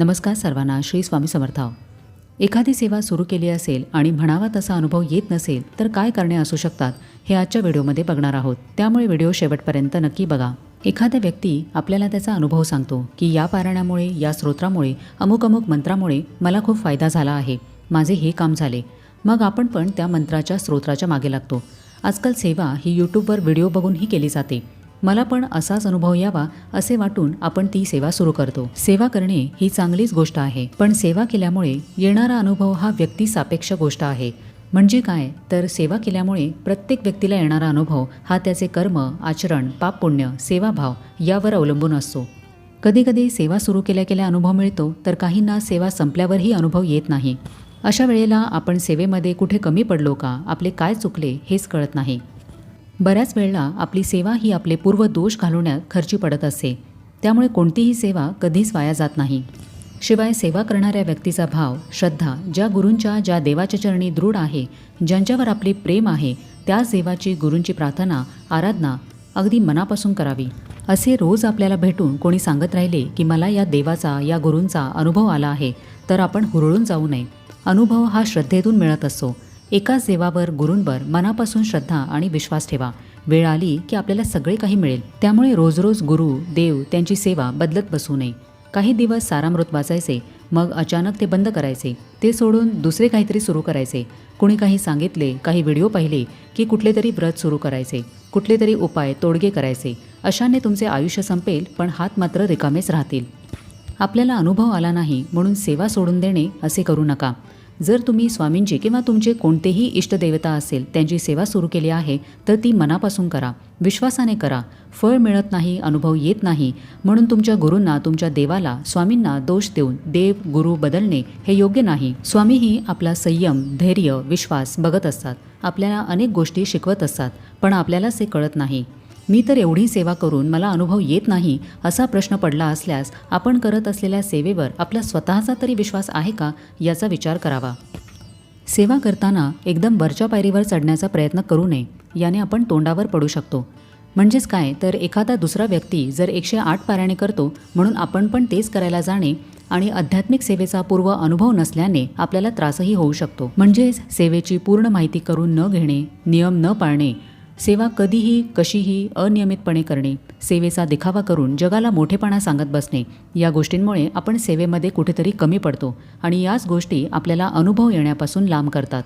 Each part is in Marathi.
नमस्कार सर्वांना श्री स्वामी समर्थ. एखादी सेवा सुरू केली असेल आणि म्हणावा तसा अनुभव येत नसेल तर काय करणे असू शकतात हे आजच्या व्हिडिओमध्ये बघणार आहोत. त्यामुळे व्हिडिओ शेवटपर्यंत नक्की बघा. एखाद्या व्यक्ती आपल्याला त्याचा अनुभव सांगतो की या पारायणामुळे या स्रोत्रामुळे अमुक अमुक मंत्रामुळे मला खूप फायदा झाला आहे. माझे हे काम झाले. मग आपण पण त्या मंत्राच्या स्रोत्राच्या मागे लागतो. आजकाल सेवा ही यूट्यूबवर व्हिडिओ बघूनही केली जाते. मला पण असाच अनुभव यावा असे वाटून आपण ती सेवा सुरू करतो. सेवा करणे ही चांगलीच गोष्ट आहे. पण सेवा केल्यामुळे येणारा अनुभव हा व्यक्ती सापेक्ष गोष्ट आहे. म्हणजे काय? तर सेवा केल्यामुळे प्रत्येक व्यक्तीला येणारा अनुभव हा त्याचे कर्म आचरण पापपुण्य सेवाभाव यावर अवलंबून असतो. कधीकधी सेवा सुरू केल्या केल्या अनुभव मिळतो तर काहींना सेवा संपल्यावरही अनुभव येत नाही. अशा वेळेला आपण सेवेमध्ये कुठे कमी पडलो का आपले काय चुकले हेच कळत नाही. बऱ्याच वेळेला आपली सेवा ही आपले पूर्व दोष घालवण्यात खर्ची पडत असते. त्यामुळे कोणतीही सेवा कधीच वाया जात नाही. शिवाय सेवा करणाऱ्या व्यक्तीचा भाव श्रद्धा ज्या गुरूंच्या ज्या देवाच्या चरणी दृढ आहे ज्यांच्यावर आपले प्रेम आहे त्याच देवाची गुरूंची प्रार्थना आराधना अगदी मनापासून करावी. असे रोज आपल्याला भेटून कोणी सांगत राहिले की मला या देवाचा या गुरूंचा अनुभव आला आहे तर आपण हुरळून जाऊ नये. अनुभव हा श्रद्धेतून मिळत असतो. एकाच देवावर गुरूंवर मनापासून श्रद्धा आणि विश्वास ठेवा. वेळ आली की आपल्याला सगळे काही मिळेल. त्यामुळे रोज रोज गुरु देव त्यांची सेवा बदलत बसू नये. काही दिवस सारामृत वाचायचे मग अचानक ते बंद करायचे. ते सोडून दुसरे काहीतरी सुरू करायचे. कुणी काही सांगितले काही व्हिडिओ पाहिले की कुठले तरी व्रत सुरू करायचे. कुठले तरी उपाय तोडगे करायचे. अशाने तुमचे आयुष्य संपेल पण हात मात्र रिकामेच राहतील. आपल्याला अनुभव आला नाही म्हणून सेवा सोडून देणे असे करू नका. जर तुम्ही स्वामींची किंवा तुमचे कोणतेही इष्टदेवता असेल त्यांची सेवा सुरू केली आहे तर ती मनापासून करा विश्वासाने करा. फळ मिळत नाही अनुभव येत नाही म्हणून तुमच्या गुरूंना तुमच्या देवाला स्वामींना दोष देऊन देव गुरु बदलणे हे योग्य नाही. स्वामीही आपला संयम धैर्य विश्वास बघत असतात. आपल्याला अनेक गोष्टी शिकवत असतात पण आपल्यालाच ते कळत नाही. मी तर एवढी सेवा करून मला अनुभव येत नाही असा प्रश्न पडला असल्यास आपण करत असलेल्या सेवेवर आपला स्वतःचा तरी विश्वास आहे का याचा विचार करावा. सेवा करताना एकदम वरच्या पायरीवर चढण्याचा प्रयत्न करू नये याने आपण तोंडावर पडू शकतो. म्हणजेच काय? तर एखादा दुसरा व्यक्ती जर एकशे आठ पारायणे करतो म्हणून आपण पण तेच करायला जाणे आणि आध्यात्मिक सेवेचा पूर्व अनुभव नसल्याने आपल्याला त्रासही होऊ शकतो. म्हणजेच सेवेची पूर्ण माहिती करून न घेणे नियम न पाळणे सेवा कधीही कशीही अनियमितपणे करणे सेवेचा दिखावा करून जगाला मोठेपणा सांगत बसणे या गोष्टींमुळे आपण सेवेमध्ये कुठेतरी कमी पडतो आणि याच गोष्टी आपल्याला अनुभव येण्यापासून लांब करतात.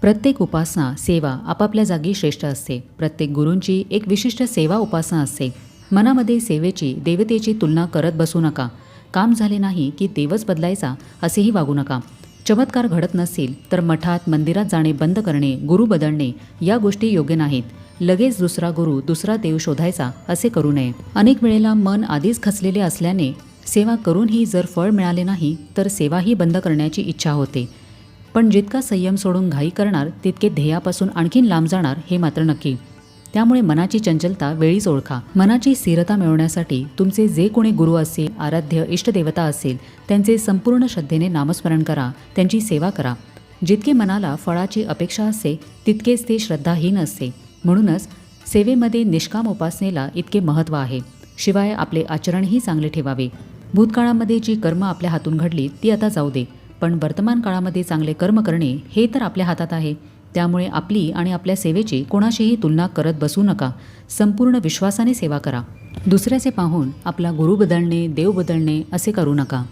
प्रत्येक उपासना सेवा आपापल्या जागी श्रेष्ठ असते. प्रत्येक गुरूंची एक विशिष्ट सेवा उपासना असते. मनामध्ये सेवेची देवतेची तुलना करत बसू नका. काम झाले नाही की देवच बदलायचा असेही वागू नका. चमत्कार घडत नसतील तर मठात मंदिरात जाणे बंद करणे गुरु बदलणे या गोष्टी योग्य नाहीत. लगेच दुसरा गुरु दुसरा देव शोधायचा असे करू नये. अनेक वेळेला मन आधीच खचलेले असल्याने सेवा करूनही जर फळ मिळाले नाही तर सेवाही बंद करण्याची इच्छा होते. पण जितका संयम सोडून घाई करणार तितके ध्येयापासून आणखीन लांब जाणार हे मात्र नक्की. त्यामुळे मनाची चंचलता वेळीच ओळखा. मनाची स्थिरता मिळवण्यासाठी तुमचे जे कोणी गुरु असतील आराध्य इष्टदेवता असेल त्यांचे संपूर्ण श्रद्धेने नामस्मरण करा. त्यांची सेवा करा. जितके मनाला फळाची अपेक्षा असते तितकेच ते श्रद्धाहीन असते. म्हणूनच सेवेमध्ये निष्काम उपासनेला इतके महत्त्व आहे. शिवाय आपले आचरणही चांगले ठेवावे. भूतकाळामध्ये जी कर्म आपल्या हातून घडली ती आता जाऊ दे. पण वर्तमान काळामध्ये चांगले कर्म करणे हे तर आपल्या हातात आहे. त्यामुळे आपली आणि आपल्या सेवेची कोणाशीही तुलना करत बसू नका. संपूर्ण विश्वासाने सेवा करा. दुसऱ्याचे पाहून आपला गुरु बदलणे देव बदलणे असे करू नका.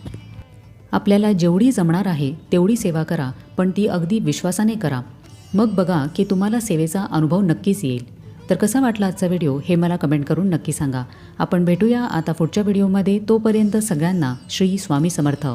आपल्याला जेवढी जमणार आहे तेवढी सेवा करा पण ती अगदी विश्वासाने करा. मग बघा की तुम्हाला सेवेचा अनुभव नक्कीच येईल. तर कसा वाटला आजचा व्हिडिओ हे मला कमेंट करून नक्की सांगा. आपण भेटूया आता पुढच्या व्हिडिओमध्ये. तोपर्यंत सगळ्यांना श्री स्वामी समर्थ.